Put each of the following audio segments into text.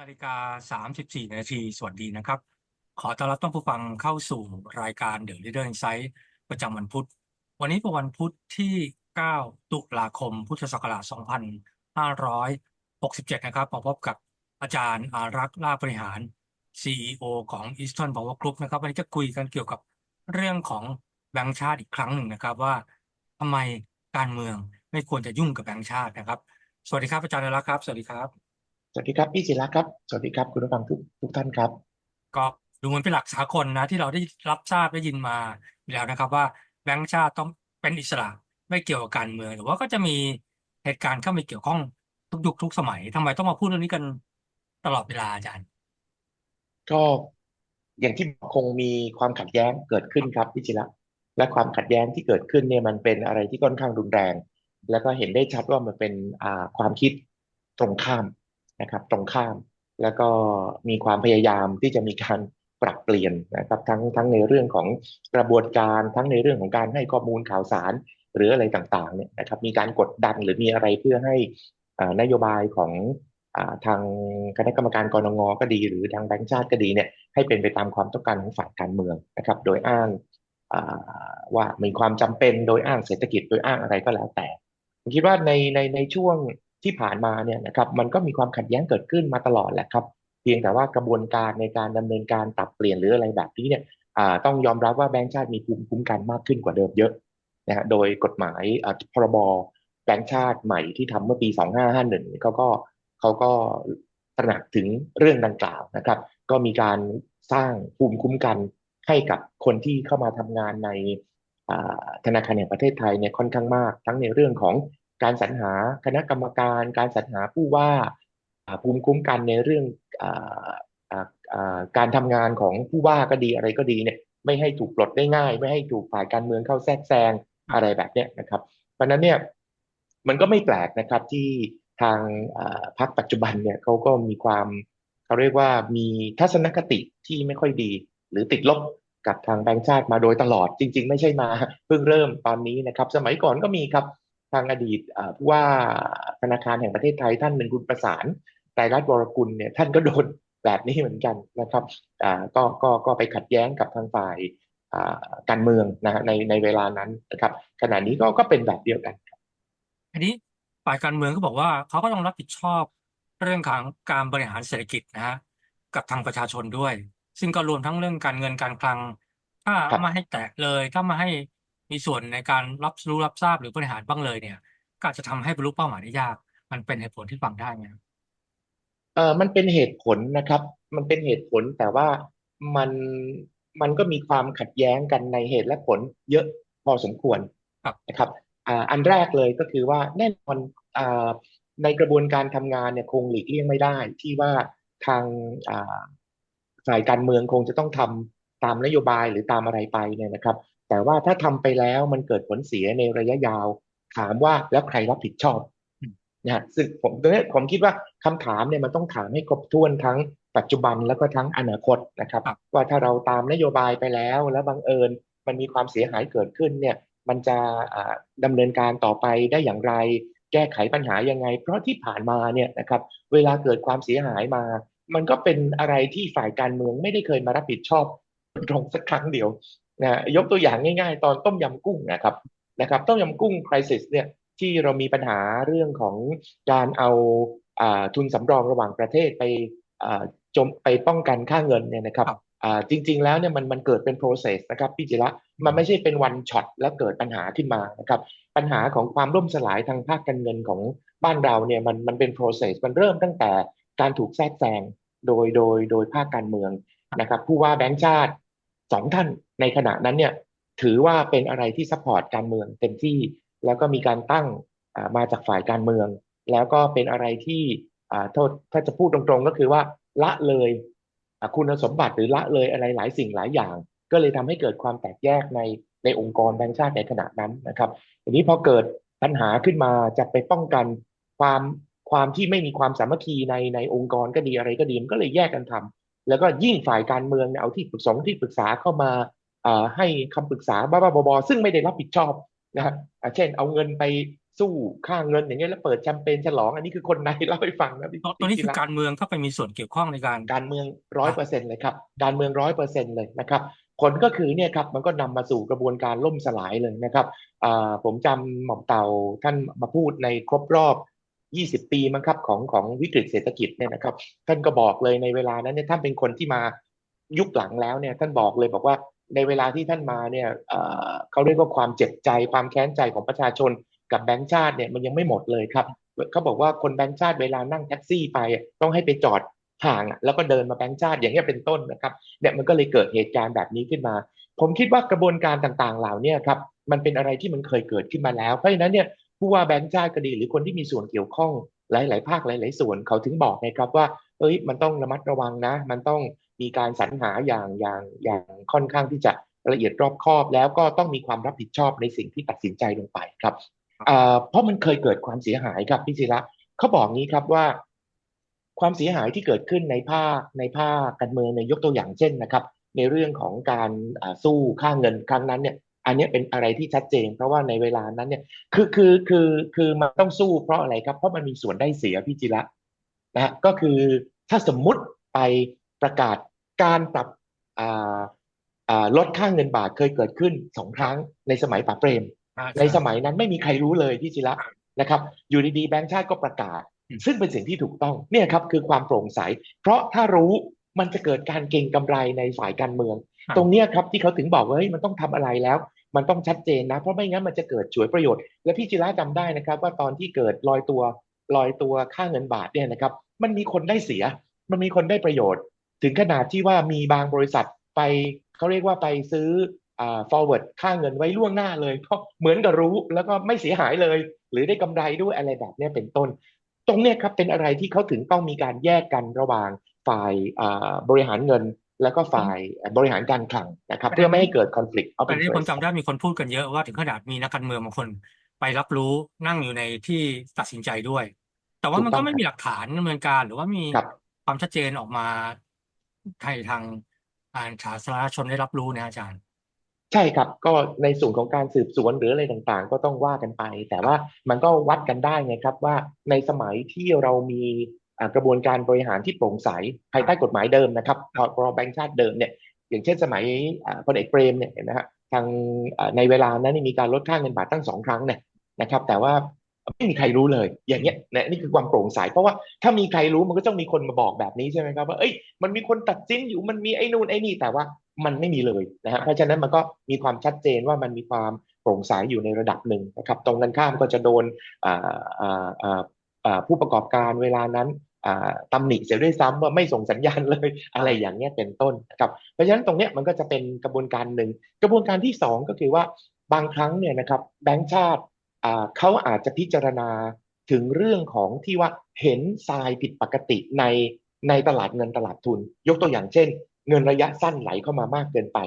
นาฬิกา34นาที สวัสดีนะครับ ขอต้อนรับท่านผู้ฟังเข้าสู่รายการ The Leader Insight ประจำวันพุธ วันนี้เป็นวันพุธที่ 9 ตุลาคม พุทธศักราช2567 นะครับ มาพบกับอาจารย์อารักษ์ลาภบริหาร CEO ของ Eastern Power Group นะครับ วันนี้จะคุยกันเกี่ยวกับเรื่องของแบงก์ชาติอีกครั้งหนึ่งนะครับว่าทำไมการเมืองไม่ควรจะยุ่งกับแบงก์ชาตินะครับ สวัสดีครับอาจารย์อารักษ์ครับ สวัสดีครับ วัสดีครับพี่ศิระครับ สวัสดีครับคุณผู้ฟังทุกทุกท่านครับ ก็ดูเหมือนเป็นหลักสากลนะ ที่เราได้รับทราบได้ยินมาอยู่แล้วนะครับ ว่าแบงก์ชาติต้องเป็นอิสระไม่เกี่ยวกับการเมืองหรือว่าก็จะมีเหตุการณ์เข้ามาเกี่ยวข้องทุกยุคทุกสมัยทำไมต้องมาพูดเรื่องนี้กันตลอดเวลาอาจารย์ ก็อย่างที่บอกคงมีความขัดแย้งเกิดขึ้นครับพี่ศิระและความขัดแย้งที่เกิดขึ้นเนี่ยมันเป็นอะไรที่ค่อนข้างรุนแรง แล้วก็เห็นได้ชัดว่ามันเป็นอ่าความคิดตรงข้าม นะครับตรงข้าม แล้วก็มีความพยายามที่จะมีการปรับเปลี่ยนนะครับทั้งทั้งในเรื่องของกระบวนการทั้งในเรื่องของการให้ข้อมูลข่าวสาร หรืออะไรต่างๆเนี่ยนะครับมีการกดดันหรือมีอะไรเพื่อให้นโยบายของทางคณะกรรมการกรงก็ดี หรือทางแบงก์ชาติก็ดีเนี่ยให้เป็นไปตามความต้องการของฝ่ายการเมืองนะครับโดยอ้างอ่าว่ามีความจำเป็นโดยอ้างเศรษฐกิจโดยอ้างอะไรก็แล้วแต่ผมคิดว่าในในในช่วง ที่ผ่านมาเนี่ยนะครับมันก็มีความขัดแย้งเกิดขึ้นมาตลอดแหละครับ เพียงแต่ว่ากระบวนการในการดำเนินการปรับเปลี่ยนหรืออะไรแบบนี้เนี่ยต้องยอมรับว่าแบงก์ชาติมีภูมิคุ้มกันมากขึ้นกว่าเดิมเยอะนะฮะโดยกฎหมายพรบแบงก์ชาติใหม่ที่ทำเมื่อปี 2551เขาก็เขาก็ตระหนักถึงเรื่องดังกล่าวนะครับ ก็มีการสร้างภูมิคุ้มกันให้กับคนที่เข้ามาทำงานในธนาคารแห่งประเทศไทยเนี่ยค่อนข้างมาก ทั้งในเรื่องของ การสรรหาคณะกรรมการ การสรรหาผู้ว่าภูมิคุ้มกันในเรื่องการทำงานของผู้ว่าก็ดีอะไรก็ดีเนี่ยไม่ให้ถูกปลดได้ง่าย ไม่ให้ถูกฝ่ายการเมืองเข้าแทรกแซงอะไรแบบเนี้ยนะครับ เพราะนั้นเนี่ยมันก็ไม่แปลกนะครับที่ทางพรรคปัจจุบันเนี่ยเขาก็มีความเขาเรียกว่ามีทัศนคติที่ไม่ค่อยดี หรือติดลบกับทางแบงก์ชาติมาโดยตลอดจริง ๆ ไม่ใช่มาเพิ่งเริ่มตอนนี้นะครับ สมัยก่อนก็มีครับ ทางอดีตผู้ว่าธนาคารแห่งประเทศไทยท่านเป็นคุณประสานไตรรัตน์วรกุลเนี่ยท่านก็โดนแบบนี้เหมือนกันนะครับอ่าก็ก็ก็ไปขัดแย้งกับทางฝ่ายอ่าการเมืองนะในในเวลานั้นนะครับ ขณะนี้ก็ก็เป็นแบบเดียวกันอันนี้ฝ่ายการเมืองก็บอกว่าเขาก็ต้องรับผิดชอบเรื่องของการบริหารเศรษฐกิจนะฮะกับทางประชาชนด้วย ซึ่งก็รวมทั้งเรื่องการเงินการคลัง ถ้าครับไม่ให้แตะเลยถ้าไมาให้ มีส่วนในการรับรู้รับทราบหรือบริหารบ้างเลยเนี่ย ก็อาจจะทำให้บรรลุเป้าหมายได้ยาก มันเป็นเหตุผลที่ฟังได้ไหมครับเออมันเป็นเหตุผลนะครับ มันเป็นเหตุผลแต่ว่ามันมันก็มีความขัดแย้งกันในเหตุและผลเยอะพอสมควรครับนะครับอ่าอันแรกเลยก็คือว่าแน่นอนอ่าในกระบวนการทำงานเนี่ยคงหลีกเลี่ยงไม่ได้ ที่ว่าทางอ่าฝ่ายการเมืองคงจะต้องทำตามนโยบายหรือตามอะไรไปเนี่ยนะครับ แต่ว่าถ้าทำไปแล้วมันเกิดผลเสียในระยะยาว ถามว่าแล้วใครรับผิดชอบนะฮะซึ่งผมตรงนี้ผมคิดว่าคำถามเนี่ยมันต้องถามให้ครบถ้วนทั้งปัจจุบันแล้วก็ทั้งอนาคตนะครับครับ ว่าถ้าเราตามนโยบายไปแล้ว แล้วบังเอิญมันมีความเสียหายเกิดขึ้นเนี่ยมันจะอ่าดำเนินการต่อไปได้อย่างไร แก้ไขปัญหายังไง เพราะที่ผ่านมาเนี่ยนะครับเวลาเกิดความเสียหายมา มันก็เป็นอะไรที่ฝ่ายการเมืองไม่ได้เคยมารับผิดชอบตรงสักครั้งเดียว นะยกตัวอย่างง่าย ๆ ตอนต้มยำกุ้งนะครับนะครับต้มยำกุ้งคริสิสเนี่ยที่เรามีปัญหาเรื่องของการเอาอ่าทุนสำรองระหว่างประเทศไปอ่าจมไปป้องกันค่าเงินเนี่ยนะครับครับอ่าจริง ๆ แล้วเนี่ยมันมันเกิดเป็น process นะครับพี่จิระมันไม่ใช่เป็น one shot แล้วเกิดปัญหาขึ้นมานะครับปัญหาของความล่มสลายทางภาคการเงินของบ้านเราเนี่ยมันมันเป็น process มันเริ่มตั้งแต่การถูกแทรกแซงโดยโดยโดยภาคการเมืองนะครับผู้ว่าแบงก์ชาติ สองท่านในขณะนั้นเนี่ยถือว่าเป็นอะไรที่ซัพพอร์ตการเมืองเต็มที่แล้วก็มีการตั้งมาจากฝ่ายการเมือง แล้วก็เป็นอะไรที่โทษถ้าจะพูดตรงๆก็คือว่าละเลยคุณสมบัติหรือละเลยอะไรหลายสิ่งหลายอย่าง ก็เลยทำให้เกิดความแตกแยกในในองค์กรแบงก์ชาติในขณะนั้นนะครับทีนี้พอเกิดปัญหาขึ้นมาจะไปป้องกันความความที่ไม่มีความสามัคคีในในองค์กรก็ดีอะไรก็ดีมันก็เลยแยกกันทำ แล้วก็ยิ่งฝ่ายการเมืองเนี่ยเอาที่ปรึกษาที่ปรึกษาเข้ามาอ่าให้คำปรึกษาบ้าๆบอๆซึ่งไม่ได้รับผิดชอบนะครับอ่าเช่นเอาเงินไปสู้ค่าเงินอย่างเงี้ยแล้วเปิดแชมเปญฉลอง อันนี้คือคนในเล่าให้ฟังนะพี่ตัวตัวนี้พี่คือระการเมืองเข้าไปมีส่วนเกี่ยวข้องในการการเมืองร้อยเปอร์เซ็นต์เลยครับการเมืองร้อยเปอร์เซ็นต์เลยนะครับผลก็คือเนี่ยครับมันก็นำมาสู่กระบวนการล่มสลายเลยนะครับอ่าผมจำหม่อมเต่าท่านมาพูดในครบรอบ 20 ปีมั้งครับของของวิกฤตเศรษฐกิจเนี่ยนะครับ ท่านก็บอกเลยในเวลานั้นเนี่ยท่านเป็นคนที่มายุคหลังแล้วเนี่ยท่านบอกเลยบอกว่าในเวลาที่ท่านมาเนี่ยเขาเรียกว่าความเจ็บใจความแค้นใจของประชาชนกับแบงก์ชาติเนี่ยมันยังไม่หมดเลยครับเขาบอกว่าคนแบงก์ชาติเวลานั่งแท็กซี่ไปต้องให้ไปจอดห่างแล้วก็เดินมาแบงก์ชาติอย่างเงี้ยเป็นต้นนะครับเนี่ยมันก็เลยเกิดเหตุการณ์แบบนี้ขึ้นมา ผมคิดว่ากระบวนการต่างๆ เหล่านี้ครับมันเป็นอะไรที่มันเคยเกิดขึ้นมาแล้ว เพราะฉะนั้นเนี่ย ผู้ว่าแบงก์ชาติก็ดีหรือคนที่มีส่วนเกี่ยวข้องหลาย ๆ ภาคหลาย ๆ ส่วนเขาถึงบอกไงครับว่า เอ้ยมันต้องระมัดระวังนะ มันต้องมีการสรรหาอย่างอย่างอย่างค่อนข้างที่จะละเอียดรอบคอบ แล้วก็ต้องมีความรับผิดชอบในสิ่งที่ตัดสินใจลงไปครับเพราะมันเคยเกิดความเสียหายครับพี่ศิระเขาบอกงี้ครับว่า ความเสียหายที่เกิดขึ้นในภาคในภาคการเมืองในยกตัวอย่างเช่นนะครับ ในเรื่องของการสู้ค่าเงินครั้งนั้นเนี่ย อันเนี้ยเป็นอะไรที่ชัดเจน เพราะว่าในเวลานั้นเนี่ยคือคือคือคือมันต้องสู้เพราะอะไรครับ เพราะมันมีส่วนได้เสียพี่จิระนะฮะก็คือถ้าสมมุติไปประกาศการปรับอ่าอ่าลดค่าเงินบาทเคยเกิดขึ้นสองครั้งในสมัยป๋าเปรมอ่าในสมัยนั้นไม่มีใครรู้เลยพี่จิระนะครับ อยู่ดีๆแบงก์ชาติก็ประกาศอืมซึ่งเป็นสิ่งที่ถูกต้องเนี่ยครับคือความโปร่งใส เพราะถ้ารู้มันจะเกิดการเก็งกำไรในฝ่ายการเมือง ตรงเนี้ยครับที่เขาถึงบอกว่าเฮ้ยมันต้องทำอะไรแล้ว มันต้องชัดเจนนะ เพราะไม่งั้นมันจะเกิดฉวยประโยชน์ และพี่จิระจำได้นะครับ ว่าตอนที่เกิดลอยตัวลอยตัวค่าเงินบาทเนี่ยนะครับ มันมีคนได้เสีย มันมีคนได้ประโยชน์ ถึงขนาดที่ว่ามีบางบริษัทไปเขาเรียกว่าไปซื้ออ่า forward ค่าเงินไว้ล่วงหน้าเลย เพราะเหมือนกับรู้แล้วก็ไม่เสียหายเลย หรือได้กำไรด้วยอะไรแบบนี้เป็นต้น ตรงนี้ครับเป็นอะไรที่เขาถึงต้องมีการแยกกันระหว่างฝ่ายบริหารเงิน แล้วก็ฝ่ายบริหารการคลังนะครับ เพื่อไม่ให้เกิด conflict of แต่นี้ผม interest จำได้มีคนพูดกันเยอะว่าถึงขนาดมีนักการเมืองบางคนไปรับรู้นั่งอยู่ในที่ตัดสินใจด้วย แต่ว่ามันถูกต้ก็องไม่มีหลักฐานดำเนินการหรือว่ามีครับ ความชัดเจนออกมาให้ทางอ่าสาธารณชนได้รับรู้นะอาจารย์ ใช่ครับ ก็ในส่วนของการสืบสวนหรืออะไรต่างๆ ก็ต้องว่ากันไป แต่ว่ามันก็วัดกันได้ไงครับว่าในสมัยที่เรามีอ่า กระบวนการบริหารที่โปร่งใสภายใต้กฎหมายเดิมนะครับพพรบแบงก์ชาติเดิมเนี่ยอย่างเช่นสมัยอ่าพลเอกเปรมเนี่ยเห็นไหมฮะทางอ่าในเวลานั้นนี่มีการลดค่าเงินบาทตั้งสองครั้งเนี่ยนะครับ แต่ว่าไม่มีใครรู้เลย อย่างเงี้ยเนี่ยนี่คือความโปร่งใสเพราะว่าถ้ามีใครรู้มันก็ต้องมีคนมาบอกแบบนี้ใช่ไหมครับว่าเอ้ยมันมีคนตัดสินอยู่มันมีไอ้นู่นไอ้นี่แต่ว่ามันไม่มีเลยนะฮะเพราะฉะนั้นมันก็มีความชัดเจนว่ามันมีความโปร่งใสอยู่ในระดับหนึ่งนะครับ ตรงกันข้ามก็จะโดนอ่าอ่าอ่าอ่าผู้ประกอบการเวลานั้น อ่าตำหนิเสียด้วยซ้ำว่าไม่ส่งสัญญาณเลยอะไรอย่างเงี้ยเป็นต้นนะครับเพราะฉะนั้นตรงเนี้ยมันก็จะเป็นกระบวนการหนึ่งกระบวนการที่สองก็คือว่าบางครั้งเนี่ยนะครับแบงก์ชาติเขาอาจจะพิจารณาถึงเรื่องของที่ว่าเห็นทรายผิดปกติในในตลาดเงินตลาดทุน ยกตัวอย่างเช่น เงินระยะสั้นไหลเข้ามามากเกินไป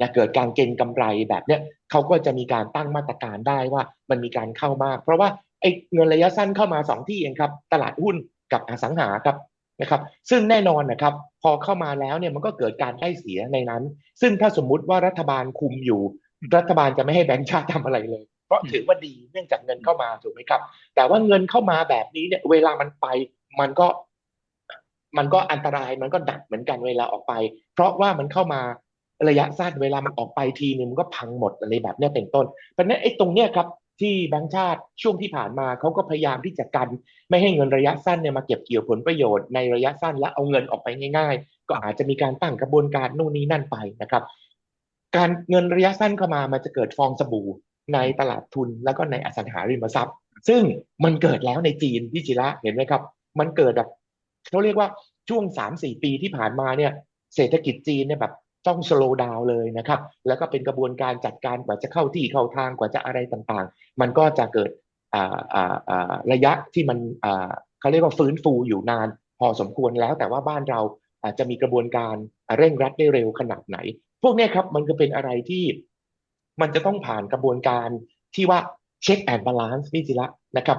นะเกิดการเก็งกำไรแบบเนี้ยเขาก็จะมีการตั้งมาตรการได้ว่ามันมีการเข้ามาก เพราะว่าไอ้เงินระยะสั้นเข้ามาสองที่เองครับ ตลาดหุ้น กับอสังหาครับนะครับ ซึ่งแน่นอนนะครับ พอเข้ามาแล้วเนี่ยมันก็เกิดการได้เสียในนั้น ซึ่งถ้าสมมุติว่ารัฐบาลคุมอยู่ รัฐบาลจะไม่ให้แบงก์ชาติทำอะไรเลย เพราะถือว่าดีเนื่องจากเงินเข้ามาถูกไหมครับ แต่ว่าเงินเข้ามาแบบนี้เนี่ยเวลามันไปมันก็มันก็อันตรายมันก็ดักเหมือนกันเวลาออกไป เพราะว่ามันเข้ามาระยะสั้นเวลามันออกไปทีนึงมันก็พังหมดอะไรแบบนี้เป็นต้นเพราะฉะนั้นไอ้ตรงเนี้ยครับ ที่แบงก์ชาติช่วงที่ผ่านมาเขาก็พยายามที่จะกัน ไม่ให้เงินระยะสั้นเนี่ยมาเก็บเกี่ยวผลประโยชน์ในระยะสั้นและเอาเงินออกไปง่าย ๆ ก็อาจจะมีการตั้งกระบวนการนู่นนี่นั่นไปนะครับ การเงินระยะสั้นเข้ามามันจะเกิดฟองสบู่ในตลาดทุนแล้วก็ในอสังหาริมทรัพย์ ซึ่งมันเกิดแล้วในจีนพี่จิระเห็นไหมครับ มันเกิดแบบเขาเรียกว่าช่วงสามสี่ปีที่ผ่านมาเนี่ย เศรษฐกิจจีนเนี่ยแบบ ต้องสโลว์ดาวเลยนะครับ แล้วก็เป็นกระบวนการจัดการกว่าจะเข้าที่เข้าทางกว่าจะอะไรต่างๆ มันก็จะเกิดระยะที่มันเขาเรียกว่าฟื้นฟูอยู่นานพอสมควรแล้ว แต่ว่าบ้านเราอาจจะมีกระบวนการเร่งรัดได้เร็วขนาดไหน พวกนี้ครับมันก็เป็นอะไรที่มันจะต้องผ่านกระบวนการที่ว่าเช็คแอนด์บาลานซ์พี่จิระนะครับ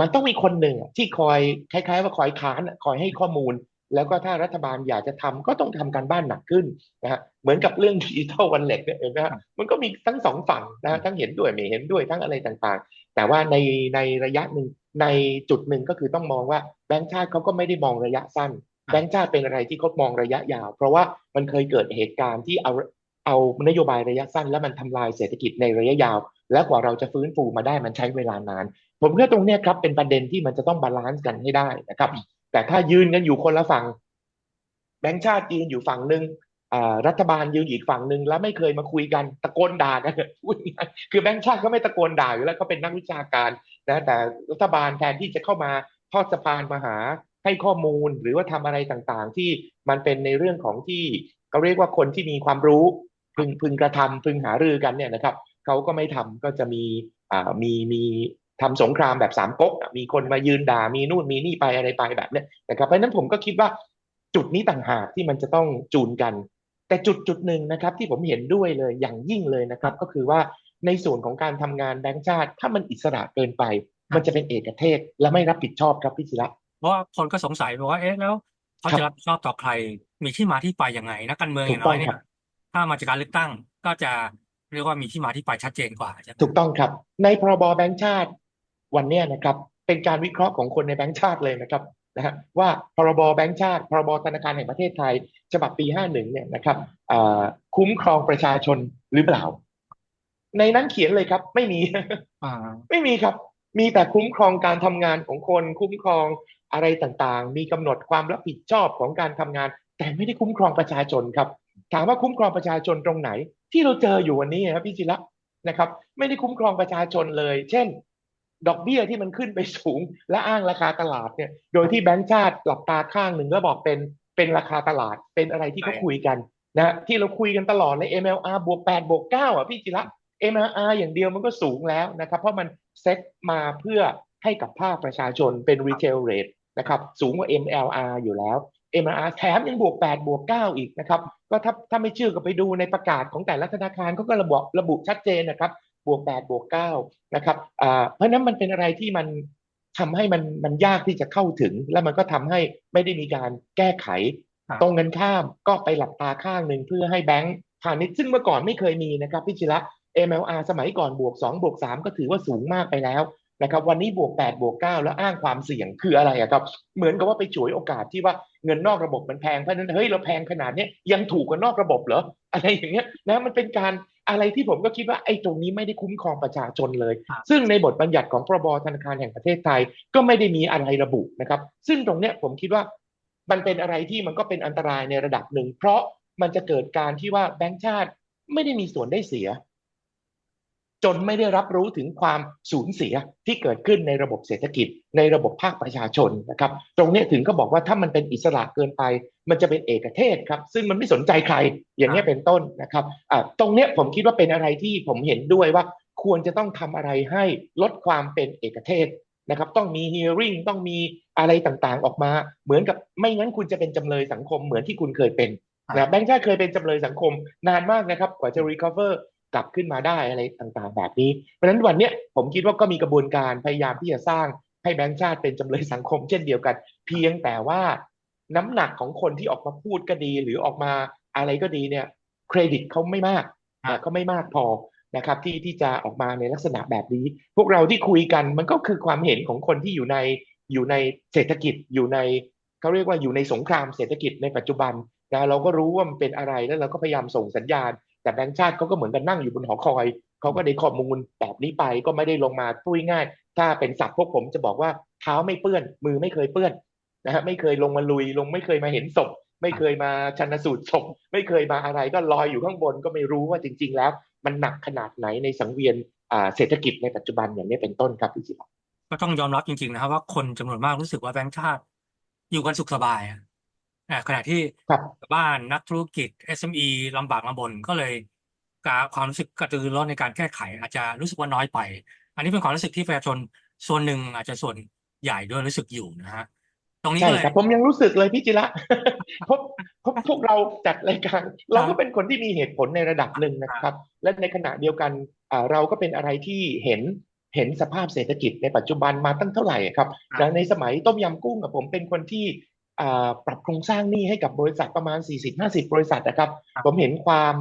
มันต้องมีคนหนึ่งที่คอยคล้าย ๆ ว่าคอยค้านคอยให้ข้อมูล แล้วก็ถ้ารัฐบาลอยากจะทำก็ต้องทำการบ้านหนักขึ้นนะฮะเหมือนกับเรื่องดิจิทัลวันเล็กเนี่ยเห็นไหมฮะมันก็มีทั้งสองฝั่งนะฮะทั้งเห็นด้วยไม่เห็นด้วยทั้งอะไรต่างๆ แต่ว่าในในระยะหนึ่งในจุดหนึ่งก็คือต้องมองว่าแบงก์ชาติเขาก็ไม่ได้มองระยะสั้นแบงก์ชาติเป็นอะไรที่เขามองระยะยาว เพราะว่ามันเคยเกิดเหตุการณ์ที่เอาเอานโยบายระยะสั้น แล้วมันทำลายเศรษฐกิจในระยะยาว แล้วกว่าเราจะฟื้นฟูมาได้มันใช้เวลานาน ผมคิดว่าตรงเนี้ยครับเป็นประเด็นที่มันจะต้องบาลานซ์กันให้ได้นะครับ แต่ถ้ายืนกันอยู่คนละฝั่ง แบงก์ชาติยืนอยู่ฝั่งหนึ่งรัฐบาลยืนอีกฝั่งหนึ่งแล้วไม่เคยมาคุยกันตะโกนด่ากันคือแบงก์ชาติก็ไม่ตะโกนด่าอยู่แล้วเขาเป็นนักวิชาการนะแต่รัฐบาลแทนที่จะเข้ามาทอดสะพานมาหาให้ข้อมูลหรือว่าทำอะไรต่างๆ ที่มันเป็นในเรื่องของที่เขาเรียกว่าคนที่มีความรู้ พึงพึงกระทำพึงหารือกันเนี่ยนะครับเขาก็ไม่ทำก็จะมีอ่ามีมี ทำสงครามแบบสามก๊กมีคนมายืนด่ามีนู่นมีนี่ไปอะไรไปแบบเนี้ยนะครับเพราะนั้นผมก็คิดว่าจุดนี้ต่างหากที่มันจะต้องจูนกัน แต่จุดจุดหนึ่งนะครับ ที่ผมเห็นด้วยเลยอย่างยิ่งเลยนะครับ ก็คือว่าในส่วนของการทำงานแบงก์ชาติ ถ้ามันอิสระเกินไป มันจะเป็นเอกเทศและไม่รับผิดชอบครับพี่ศิระเพราะว่าคนก็สงสัยบอกว่าเอ๊ะแล้วเขาครับจะรับผิดชอบต่อใคร มีที่มาที่ไปยังไงนักการเมืองอถูย่ากงต้น้อองยเนี่ครัยบถ้ามาจากการเลือกตั้งก็จะเรียกว่ามีที่มาที่ไปชัดเจนกว่าใช่ไหมถูกต้องครับ ในพรบแบงก์ชาติ วันเนี้ยนะครับเป็นการวิเคราะห์ของคนในแบงก์ชาติเลยนะครับนะฮะว่าพรบแบงก์ชาติ พรบธนาคารแห่งประเทศไทย ฉบับปี 51 เนี่ยนะครับอ่าคุ้มครองประชาชนหรือเปล่า ในนั้นเขียนเลยครับ ไม่มีอ่าไม่มีครับ มีแต่คุ้มครองการทำงานของคน คุ้มครองอะไรต่างๆ มีกำหนดความรับผิดชอบของการทำงาน แต่ไม่ได้คุ้มครองประชาชนครับ ถามว่าคุ้มครองประชาชนตรงไหน ที่เราเจออยู่วันนี้ครับพี่จิระนะครับ ไม่ได้คุ้มครองประชาชนเลย เช่น ดอกเบี้ยที่มันขึ้นไปสูง และอ้างราคาตลาดเนี่ย โดยที่แบงก์ชาติหลับตาข้างหนึ่งแล้วบอกเป็นเป็นราคาตลาดเป็นอะไรที่เขาคุยกันนะที่เราคุยกันตลอดใน MLR บวก8บวก9อะพี่จิระ MLR อย่างเดียวมันก็สูงแล้วนะครับ เพราะมันเซ็ตมาเพื่อให้กับภาคประชาชนเป็น retail rate นะครับสูงกว่า MLR อยู่แล้ว MLR แถมยังบวก 8 บวก 9 อีกนะครับ ก็ถ้าถ้าไม่เชื่อก็ไปดูในประกาศของแต่ละธนาคารเขาก็ระบุระบุชัดเจนนะครับ บวก8บวก9นะครับอ่าเพราะฉะนั้นมันเป็นอะไรที่มันทำให้มันมันยากที่จะเข้าถึง แล้วมันก็ทำให้ไม่ได้มีการแก้ไขครับตรงกันข้ามก็ไปหลับตาข้างหนึ่งเพื่อให้แบงก์พาณิชย์ซึ่งเมื่อก่อนไม่เคยมีนะครับพี่ชิระ MLR สมัยก่อนบวก2บวก3ก็ถือว่าสูงมากไปแล้วนะครับวันนี้บวก8บวก9แล้วอ้างความเสี่ยงคืออะไรอะครับ เหมือนกับว่าไปฉวยโอกาสที่ว่าเงินนอกระบบมันแพงเพราะฉะนั้นเฮ้ยเราแพงขนาดเนี้ยยังถูกกว่านอกระบบเหรออะไรอย่างเงี้ยนะมันเป็นการ อะไรที่ผมก็คิดว่าไอ้ตรงนี้ไม่ได้คุ้มครองประชาชนเลยครับซึ่งในบทบัญญัติของพรบธนาคารแห่งประเทศไทยก็ไม่ได้มีอะไรระบุนะครับ ซึ่งตรงเนี้ยผมคิดว่ามันเป็นอะไรที่มันก็เป็นอันตรายในระดับหนึ่ง เพราะมันจะเกิดการที่ว่าแบงก์ชาติไม่ได้มีส่วนได้เสีย จนไม่ได้รับรู้ถึงความสูญเสียที่เกิดขึ้นในระบบเศรษฐกิจ ในระบบภาคประชาชนนะครับ ตรงเนี้ยถึงก็บอกว่าถ้ามันเป็นอิสระเกินไป มันจะเป็นเอกเทศครับ ซึ่งมันไม่สนใจใครอย่างนี้ยเป็นต้นนะครับอ่าตรงเนี้ยผมคิดว่าเป็นอะไรที่ผมเห็นด้วยว่าควรจะต้องทำอะไรให้ลดความเป็นเอกเทศนะครับ ต้องมี hearing ต้องมีอะไรต่างๆออกมา เหมือนกับไม่งั้นคุณจะเป็นจำเลยสังคมเหมือนที่คุณเคยเป็นนะแบงค์ชาติเคยเป็นจำเลยสังคมนานมากนะครับ กว่าจะ recover กลับขึ้นมาได้อะไรต่างๆ แบบนี้ เพราะฉะนั้นวันเนี้ยผมคิดว่าก็มีกระบวนการพยายามที่จะสร้างให้แบงค์ชาติเป็นจำเลยสังคมเช่นเดียวกัน เพียงแต่ว่าน้ำหนักของคนที่ออกมาพูดก็ดี หรือออกมาอะไรก็ดีเนี่ยเครดิตเขาไม่มากครับนะเขาไม่มากพอนะครับที่ที่จะออกมาในลักษณะแบบนี้ พวกเราที่คุยกันมันก็คือความเห็นของคนที่อยู่ในอยู่ในเศรษฐกิจอยู่ในเขาเรียกว่าอยู่ในสงครามเศรษฐกิจในปัจจุบันนะเราก็รู้ว่ามันเป็นอะไรแล้วเราก็พยายามส่งสัญญาณ แต่แบงก์ชาติเขาก็เหมือนกันนั่งอยู่บนหอคอยเขาก็ได้ข้อมูลแบบนี้ไปก็ไม่ได้ลงมาปุ้ยง่าย ถ้าเป็นศัพท์พวกผมจะบอกว่าเท้าไม่เปื้อน มือไม่เคยเปื้อนนะฮะไม่เคยลงมาลุยลงไม่เคยมาเห็นศพ ไม่เคยมาชันสูตรศพ ไม่เคยมาอะไรก็ลอยอยู่ข้างบนก็ไม่รู้ว่าจริง ๆ แล้ว มันหนักขนาดไหนในสังเวียนอ่าเศรษฐกิจในปัจจุบันอย่างนี้เป็นต้นครับพี่จิตรก็ต้องยอมรับจริง ๆ นะครับว่าคนจำนวนมากรู้สึกว่าแบงก์ชาติ อยู่กันสุขสบาย อะอ่าขณะที่ครับ บ้านนักธุรกิจ SME ลำบากลำบนก็เลยการความรู้สึกกระตือรือร้นในการแก้ไข อาจจะรู้สึกว่าน้อยไป อันนี้เป็นความรู้สึกที่ประชาชนส่วนหนึ่งอาจจะส่วนใหญ่ด้วยรู้สึกอยู่นะฮะตรงนี้ใช่ก็เลย ครับผมยังรู้สึกเลยพี่จิระเพราะเพราะพวกเราจัดรายการเราก็เป็นคนที่มีเหตุผลในระดับหนึ่งนะครับ และในขณะเดียวกันอ่าเราก็เป็นอะไรที่เห็นเห็นสภาพเศรษฐกิจในปัจจุบันมาตั้งเท่าไหร่ครับครับแล้วในสมัยต้มยำกุ้งกับผมเป็นคนที่อ่า ปรับโครงสร้างหนี้ให้กับบริษัทประมาณ 40-50 บริษัทนะครับครับผมเห็นความ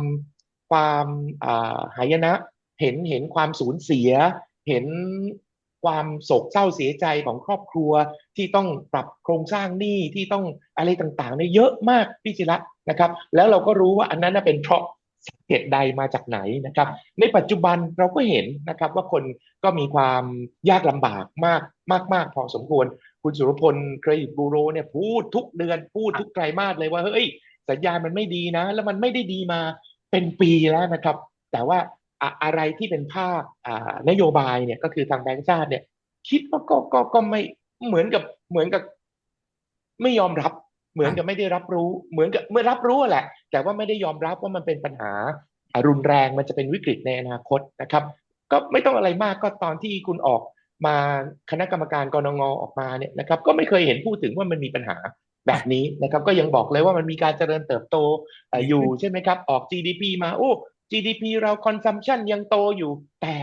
ความอ่าหายนะ เห็นเห็นความสูญเสีย เห็นความโศกเศร้าเสียใจของครอบครัวที่ต้องปรับโครงสร้างหนี้ที่ต้องอะไรต่างๆเนี่ยเยอะมากพี่จิระนะครับ แล้วเราก็รู้ว่าอันนั้นน่ะเป็นเพราะ เหตุใดมาจากไหนนะครับ ในปัจจุบันเราก็เห็นนะครับว่าคนก็มีความยากลำบากมากมากมากพอสมควร คุณสุรพลเครดิตบูโรเนี่ยพูดทุกเดือนพูดทุกไตรมาสเลยว่าเฮ้ยสัญญาณมันไม่ดีนะ แล้วมันไม่ได้ดีมาเป็นปีแล้วนะครับ แต่ว่าอะไรที่เป็นภาคนโยบายเนี่ยก็คือทางแบงก์ชาติเนี่ย คิดว่าก็ก็ก็ไม่เหมือนกับเหมือนกับ ไม่ยอมรับ เหมือนกับไม่ได้รับรู้ เหมือนกับเมื่อรับรู้แหละ แต่ว่าไม่ได้ยอมรับว่ามันเป็นปัญหาอ่ารุนแรงมันจะเป็นวิกฤตในอนาคตนะครับ ก็ไม่ต้องอะไรมากก็ตอนที่คุณออกมาคณะกรรมการกรงงออกมาเนี่ยนะครับ ก็ไม่เคยเห็นพูดถึงว่ามันมีปัญหาแบบนี้นะครับ ก็ยังบอกเลยว่ามันมีการเจริญเติบโตเอ่ออยู่ใช่ไหมครับ ออก GDP มาโอ้ GDP เรา consumption ยังโตอยู่ แต่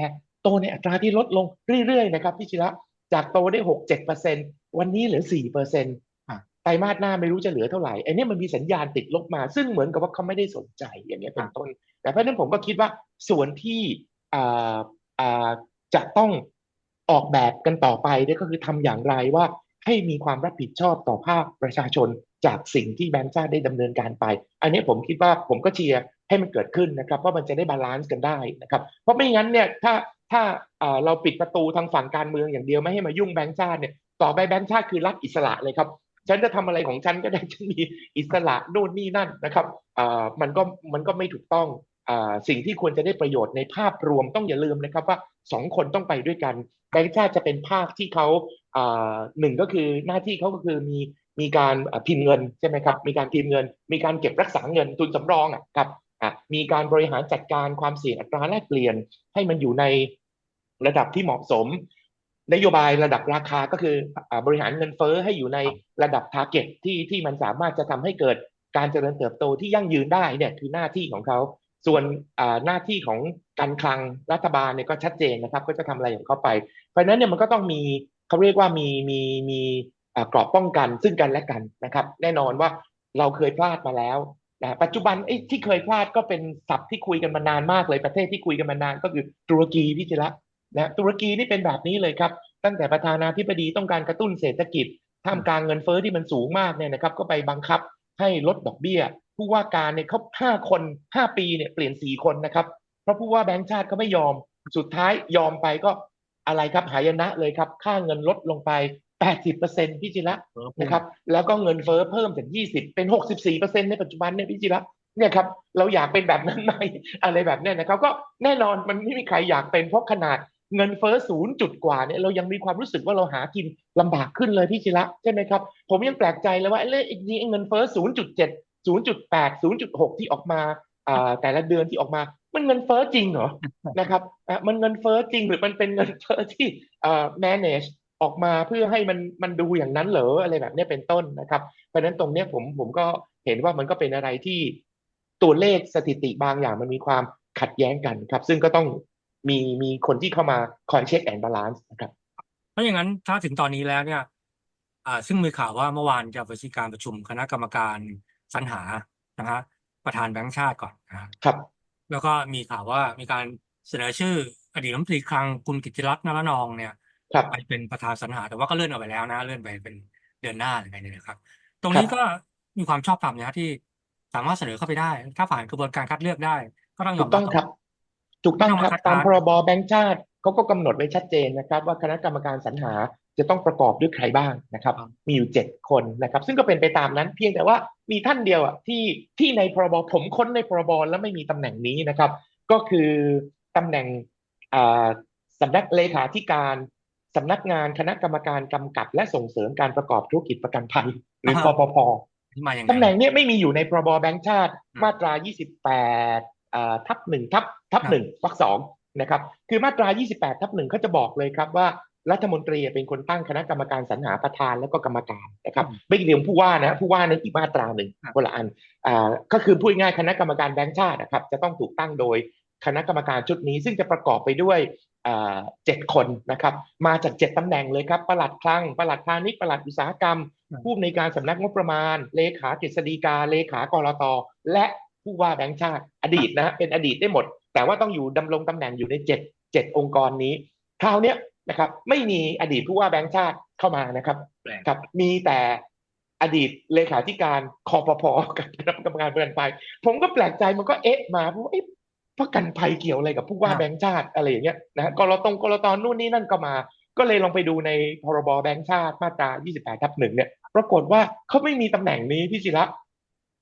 โตในอัตราที่ลดลงเรื่อยๆนะครับพี่ชิระจากโตได้หกเจ็ดเปอร์เซ็นวันนี้เหลือสี่เปอร์เซ็นต์อะ ไตรมาสหน้าไม่รู้จะเหลือเท่าไหร่ไอ้เนี่ยมันมีสัญญาณติดลบมา ซึ่งเหมือนกับว่าเขาไม่ได้สนใจอย่างเงี้ยเป็นต้น แต่เพราะฉะนั้นผมก็คิดว่าส่วนที่อ่าอ่าจะต้องออกแบบกันต่อไปเนี่ยก็คือทำอย่างไรว่าให้มีความรับผิดชอบต่อภาคประชาชนจากสิ่งที่แบงก์ชาติได้ดำเนินการไป อันนี้ผมคิดว่าผมก็เชียร์ให้มันเกิดขึ้นนะครับว่ามันจะได้บาลานซ์กันได้นะครับเพราะไม่งั้นเนี่ยถ้าถ้าอ่าเราปิดประตูทางฝั่งการเมืองอย่างเดียวไม่ให้มายุ่งแบงก์ชาติเนี่ยต่อไปแบงก์ชาติคือรัฐอิสระเลยครับ ฉันจะทำอะไรของฉันก็ได้ฉันมีอิสระโน่นนี่นั่นนะครับมันก็มันก็ไม่ถูกต้องอสิ่งที่ควรจะได้ประโยชน์ในภาพรวมต้องอย่าลืมนะครับว่าสองคนต้องไปด้วยกันแบงก์ชาติจะเป็นภาคที่เขาหนึ่งก็คือหน้าที่เขาก็คือมีมีการพิมพ์เงินใช่ไหมครับมีการพิมพ์เงิน มีการเก็บรักษาเงินทุนสำรองอะครับมีการบริหารจัดการความเสี่ยงอัตราแลกเปลี่ยน ให้มันอยู่ในระดับที่เหมาะสม นโยบายระดับราคาก็คืออาบริหารเงินเฟ้อให้อยู่ในระดับทาร์เก็ตที่ที่มันสามารถจะทำให้เกิดการเจริญเติบโตที่ยั่งยืนได้เนี่ยคือหน้าที่ของเขา ส่วนอ่าหน้าที่ของการคลังรัฐบาลเนี่ยก็ชัดเจนนะครับ ก็จะทำอะไรของเขาไป เพราะฉะนั้นเนี่ยมันก็ต้องมีเขาเรียกว่ามีมีมีอ่ากรอบป้องกันซึ่งกันและกันนะครับ แน่นอนว่าเราเคยพลาดมาแล้วนะปัจจุบันไอ้ที่เคยพลาดก็เป็นศัพท์ที่คุยกันมานานมากเลยประเทศที่คุยกันมานานก็คือตุรกีพี่จิระ นะตุรกีนี่เป็นแบบนี้เลยครับตั้งแต่ประธานาธิบดีต้องการกระตุ้นเศรษฐกิจท่ามกลางเงินเฟ้อที่มันสูงมากเนี่ยนะครับก็ไปบังคับให้ลดดอกเบี้ย ผู้ว่าการเนี่ยเขาห้าคนห้าปีเนี่ยเปลี่ยนสี่คนนะครับ เพราะผู้ว่าแบงก์ชาติเขาไม่ยอม สุดท้ายยอมไปก็อะไรครับหายนะเลยครับ ค่าเงินลดลงไป 80%พี่จิระนะครับ แล้วก็เงินเฟ้อเพิ่มจาก 20 เป็น 64%ในปัจจุบันเนี่ยพี่จิระเนี่ยครับเราอยากเป็นแบบนั้นไหมอะไรแบบเนี้ยนะครับก็แน่นอนมันไม่มีใครอยากเป็นเพราะขนาด เงินเฟ้อศูนย์จุดกว่าเนี่ยเรายังมีความรู้สึกว่าเราหากินลำบากขึ้นเลยพี่จิระใช่ไหมครับ ผมยังแปลกใจเลยว่าเลขนี้เงินเฟ้อ0.7 0.8 0.6ที่ออกมาแต่ละเดือนที่ออกมา มันเงินเฟ้อจริงเหรอนะครับอะมันเงินเฟ้อจริงหรือมันเป็นเงินเฟ้อที่เอ่อ manage ออกมาเพื่อให้มันมันดูอย่างนั้นเหรออะไรแบบนี้เป็นต้นนะครับ เพราะฉะนั้นตรงเนี้ยผมผมก็เห็นว่ามันก็เป็นอะไรที่ตัวเลขสถิติบางอย่างมันมีความขัดแย้งกันครับ ซึ่งก็ต้อง มีมีคนที่เข้ามาคอยเช็คแอนด์บาลานซ์นะครับ เพราะอย่างนั้นถ้าถึงตอนนี้แล้วเนี่ยอ่าซึ่งมีข่าวว่าเมื่อวานจะไปที่การประชุมคณะกรรมการสรรหานะฮะประธานแบงก์ชาติก่อนนะฮะครับ แล้วก็มีข่าวว่ามีการเสนอชื่ออดีตรัฐมนตรีคลังคุณกิตติรัตน์นรนองเนี่ยครับไปเป็นประธานสรรหาแต่ว่าก็เลื่อนออกไปแล้วนะเลื่อนไปเป็นเดือนหน้าอะไรเนี่ยนะครับ ตรงนี้ก็มีความชอบธรรมนะฮะที่สามารถเสนอเข้าไปได้ ถ้าผ่านกระบวนการคัดเลือกได้ ก็ต้องยถูอมกต้องรับครับ ถูกต้องไม่ต้องคมารับคัดตามค้านพรบแบงก์ชาติเขาก็กำหนดไว้ชัดเจนนะครับ ว่าคณะกรรมการสรรหาจะต้องประกอบด้วยใครบ้างนะครับ มีอยู่เจ็ดคนนะครับ ซึ่งก็เป็นไปตามนั้นเพียงแต่ว่ามีท่านเดียวอะที่ที่ในพรบผมค้นในพรบแล้วไม่มีตำแหน่งนี้นะครับ ก็คือตำแหน่งอ่าสำนักเลขาธิการสำนักงานคณะกรรมการกำกับ และส่งเสริมการประกอบธุรกิจประกันภัย หรืออ่าปปพที่มาอย่างไงตำแหน่งเนี้ไม่มีอยู่ในพรบแบงก์ชาติอืมมาตรา 28อ่าทับหนึ่งทับ ทับครับหนึ่งวรรคสองนะครับ คือมาตรา 28 ทับหนึ่งเขาจะบอกเลยครับว่ารัฐมนตรีเป็นคนตั้งคณะกรรมการสรรหาประธานแล้วก็กรรมการนะครับไม่เรียกผู้ว่านะผู้ว่านั้นอีกมาตราหนึ่งครับคนละอันอ่าก็คือพูดง่ายๆคณะกรรมการแบงก์ชาตินะครับจะต้องถูกตั้งโดยคณะกรรมการชุดนี้ ซึ่งจะประกอบไปด้วยอ่าเจ็ดคนนะครับมาจากเจ็ดตำแหน่งเลยครับปลัดคลังปลัดพาณิชย์ปลัดอุตสาหกรรม ผู้อำนวยการสำนักงบประมาณ เลขากฤษฎีกาเลขากรตและผู้ว่าแบงค์ชาติ อดีตนะฮะเป็นอดีตได้หมด แต่ว่าต้องอยู่ดำรงตำแหน่งอยู่ในเจ็ดเจ็ดองค์กรนี้คราวเนี้ยนะครับ ไม่มีอดีตผู้ว่าแบงค์ชาติเข้ามานะครับแปลกครับ มีแต่อดีตเลขาธิการคอปพกับคณะกรรมการประกันภัยผมก็แปลกใจมันก็เอ๊ะมาเพราะว่าเอ๊ะประกันภัยเกี่ยวอะไรกับผู้ว่าอ่าแบงค์ชาติอะไรอย่างเงี้ยนะฮะกรตงกรตนู่นนี่นั่นก็มา ก็เลยลองไปดูในพรบแบงค์ชาติมาตรา 28 ทับหนึ่งเนี่ย ปรากฏว่าเขาไม่มีตำแหน่งนี้พี่ศิระ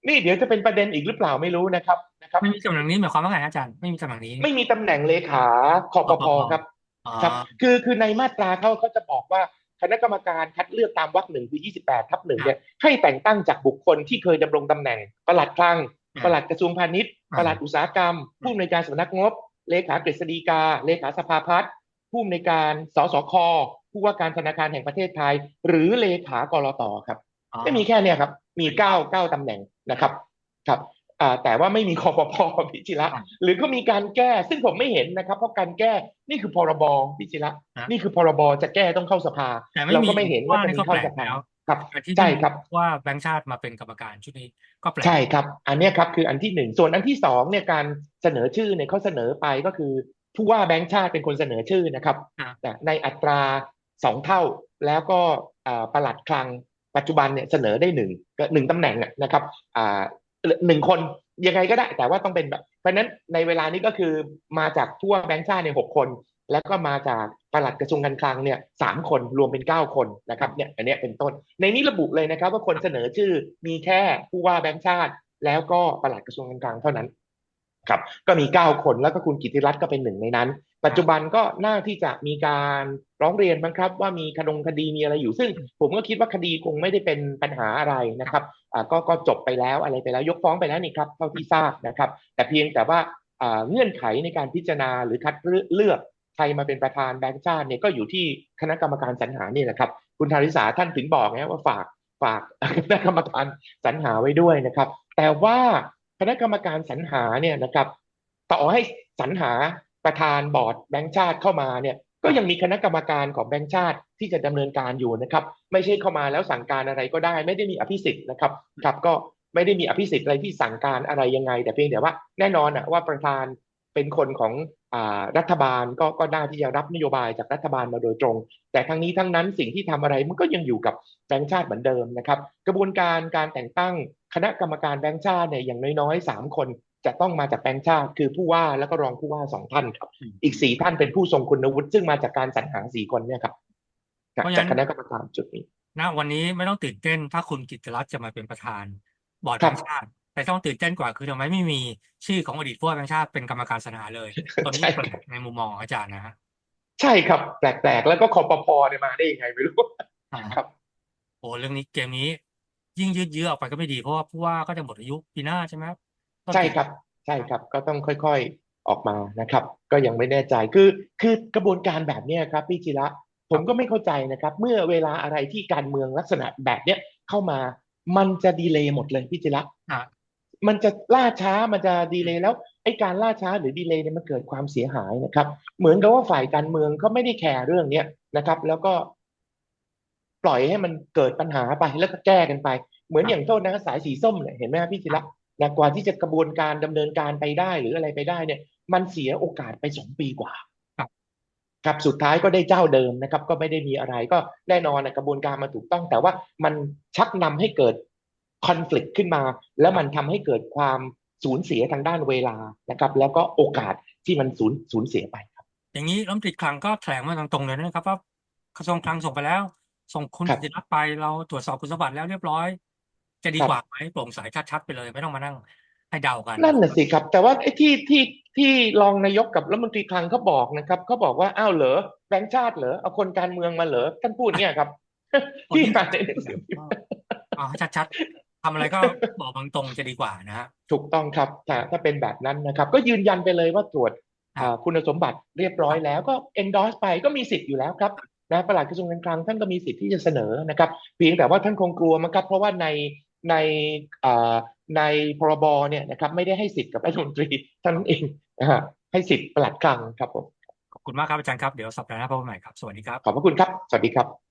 นี่เดี๋ยวจะเป็นประเด็นอีกหรือเปล่าไม่รู้นะครับนะครับไม่มีตำแหน่งนี้หมายความว่าไงอาจารย์ไม่มีตำแหน่งนี้ ไม่มีตำแหน่งเลขาคอปพครับอ๋อครับ คือคือในมาตราเขาเขาจะบอกว่าคณะกรรมการคัดเลือกตามวรรคหนึ่งคือ 28 ทับหนึ่งเนี่ยให้แต่งตั้งจากบุคคลที่เคยดำรงตำแหน่งปลัดคลังอ่าปลัดกระทรวงพาณิชย์อ่าปลัดอุตสาหกรรม ผู้อำนวยการสำนักงบ เลขากฤษฎีกา เลขาสภาพัฒน์ผู้อำนวยการสสคผู้ว่าการธนาคารแห่งประเทศไทย หรือเลขากรตครับอ๋อไม่มีแค่เนี้ยครับ มีเก้าเก้าตำแหน่ง นะครับครับอ่าแต่ว่าไม่มีคอปพพิจิระหรือก็มีการแก้ซึ่งผมไม่เห็นนะครับ เพราะการแก้นี่คือพรบพิจิระฮะนี่คือพรบจะแก้ต้องเข้าสภาแต่ไม่เรามีก็ไม่เห็นว่าจะนี่มีก็เข้าแปลสกภาแล้วครับแต่ที่ใช่ครับว่าแบงค์ชาติมาเป็นกรรมการชุดนี้ก็แปลกใช่ครับ อันเนี้ยครับคืออันที่หนึ่งส่วนอันที่สองเนี่ยการเสนอชื่อเนี่ยเขาเสนอไปก็คือผู้ว่าแบงค์ชาติเป็นคนเสนอชื่อนะครับอ่าแต่ในอัตราสองเท่าแล้วก็อ่าปลัดคลัง ปัจจุบันเนี่ยเสนอได้หนึ่งหนึ่งตำแหน่งนะครับอ่าหนึ่งคนยังไงก็ได้ แต่ว่าต้องเป็นแบบเพราะนั้นในเวลานี้ก็คือมาจากผู้ว่าแบงค์ชาติเนี่ยหกคน แล้วก็มาจากปลัดกระทรวงการคลังเนี่ยสามคนรวมเป็นเก้าคนนะครับเนี่ยอันนี้เป็นต้น ในนี้ระบุเลยนะครับ ว่าคนเสนอชื่อมีแค่ผู้ว่าแบงค์ชาติ แล้วก็ปลัดกระทรวงการคลังเท่านั้นครับก็มีเก้าคนแล้วก็คุณกิติรัตน์ก็เป็นหนึ่งในนั้น ปัจจุบันก็น่าที่จะมีการร้องเรียนบ้างครับ ว่ามีคดงคดีมีอะไรอยู่ ซึ่งผมก็คิดว่าคดีคงไม่ได้เป็นปัญหาอะไรนะครับก็ก็จบไปแล้วอะไรไปแล้วยกฟ้องไปแล้วนี่ครับเท่าที่ทราบนะครับ แต่เพียงแต่ว่าเงื่อนไขในการพิจารณาหรือคัดเลือกใครมาเป็นประธานแบงก์ชาติเนี่ยก็อยู่ที่คณะกรรมการสรรหานี่แหละครับ คุณธาริสาท่านถึงบอกนะว่าฝากฝากคณะกรรมการสรรหาไว้ด้วยนะครับ แต่ว่าคณะกรรมการสรรหาเนี่ยนะครับ ต่อให้สรรหา ประธานบอร์ดแบงก์ชาติเข้ามาเนี่ยก็ยังมีคณะกรรมการของแบงก์ชาติที่จะดำเนินการอยู่นะครับ ไม่ใช่เข้ามาแล้วสั่งการอะไรก็ได้ ไม่ได้มีอภิสิทธิ์นะครับครับก็ไม่ได้มีอภิสิทธิ์อะไรที่สั่งการอะไรยังไง แต่เพียงแต่ว่าแน่นอนอะว่าประธานเป็นคนของอ่ารัฐบาลก็ก็น่าที่จะรับนโยบายจากรัฐบาลมาโดยตรง แต่ทั้งนี้ทั้งนั้นสิ่งที่ทำอะไรมันก็ยังอยู่กับแบงก์ชาติเหมือนเดิมนะครับ กระบวนการการแต่งตั้งคณะกรรมการแบงก์ชาติเนี่ยอย่างน้อยๆสามคน จะต้องมาจากแบงก์ชาติคือผู้ว่าแล้วก็รองผู้ว่าสองท่านครับอืมอีกสี่ท่านเป็นผู้ทรงคุณวุฒิซึ่งมาจากการสรรหาสี่คนเนี่ยครับจากเพราะฉะนั้นจากคณะกรรมการจุดนี้ณวันนี้ไม่ต้องตื่นเต้นถ้าคุณกิตติรัตน์จะมาเป็นประธาน บอร์ดครัแบบงค์ชาติ แต่ต้องตื่นเต้นกว่าคือทำไมไม่มีชื่อของอดีตผู้ว่าแบงค์ชาติเป็นกรรมการสรรหาเลยตอนนี้ใช่แปลกในมุมมองของอาจารย์นะฮะใช่ครับ แปลกๆ แล้วก็คอปพเนี่ยมาได้ยังไงไม่รู้อ่าครับโอ้เรื่องนี้เกมนี้ ยิ่งยืดเยื้อออกไปก็ไม่ดีเพราะว่าผู้ว่าก็จะหมดอายุปีหน้าใช่ไหมครับต้น ใช่ปีครับใช่ครับก็ต้องค่อยๆออกมานะครับ ก็ยังไม่แน่ใจคือคือกระบวนการแบบเนี้ยครับพี่จิระผมก็ไม่เข้าใจนะครับ เมื่อเวลาอะไรที่การเมืองลักษณะแบบเนี้ยเข้ามามันจะดีเลย์หมดเลยพี่จิระอ่ามันจะล่าช้ามันจะดีเลย์แล้วไอ้การล่าช้าหรือดีเลย์เนี่ยมันเกิดความเสียหายนะครับ เหมือนกับว่าฝ่ายการเมืองเขาไม่ได้แคร์เรื่องเนี้ยนะครับ แล้วก็ ปล่อยให้มันเกิดปัญหาไปแล้วก็แก้กันไป เหมือนอย่างโทษนะสายสีส้มเนี่ยเห็นไหมครับพี่จิระ นะกว่าที่จะกระบวนการดำเนินการไปได้หรืออะไรไปได้เนี่ย มันเสียโอกาสไปสองปีกว่าครับครับสุดท้ายก็ได้เจ้าเดิมนะครับ ก็ไม่ได้มีอะไรก็แน่นอนนะกระบวนการมาถูกต้อง แต่ว่ามันชักนำให้เกิดคอน FLICT ขึ้นมา แล้วมันทำให้เกิดความสูญเสียทางด้านเวลานะครับ แล้วก็โอกาสที่มันสูญสูญเสียไปครับ อย่างนี้รัฐมนตรีคลังก็แถลงมาตรงๆเลยนะครับว่ากระทรวงคลังส่งไปแล้ว ส่งคุณครักิบตติรัตน์ไปเราตรวจสอบคุณสมบัติแล้วเรียบร้อย จะดีครับกว่าไหมโปร่งใสชัดๆไปเลย ไม่ต้องมานั่งให้เดากัน นั่นน่ะสิครับ แต่ว่าไอ้ที่ที่ที่รองนายกกับรัฐมนตรีคลังเขาบอกนะครับเขาบอกว่าอ้าวเหรอแบงค์ชาติเหรอเอาคนการเมืองมาเหรอท่านพูดเนี่ยครับคนที่ที่มาในหนังสือพิมพ์เอาให้ชัดๆทำอะไรก็บอกตรงๆจะดีกว่านะฮะถูกต้องครับถ้าถ้าเป็นแบบนั้นนะครับ ก็ยืนยันไปเลยว่าตรวจครับอ่าคุณสมบัติเรียบร้อยแล้วก็ endorse ไปก็มีสิทธิ์อยู่แล้วครับนะปลัดกระทรวงการคลังท่านก็มีสิทธิ์ที่จะเสนอนะครับเพียงแต่ว่าท่านคงกลัวมั้งครับ เพราะว่าใน ในอ่าในพรบเนี่ยนะครับไม่ได้ให้สิทธิ์กับรัฐมนตรีเท่านั้นเองนะฮะให้สิทธิ์ปลัดคลังครับผมขอบคุณมากครับอาจารย์ครับเดี๋ยวสัปดาห์หน้าพบกันใหม่ครับสวัสดีครับขอบพระคุณครับ สวัสดีครับ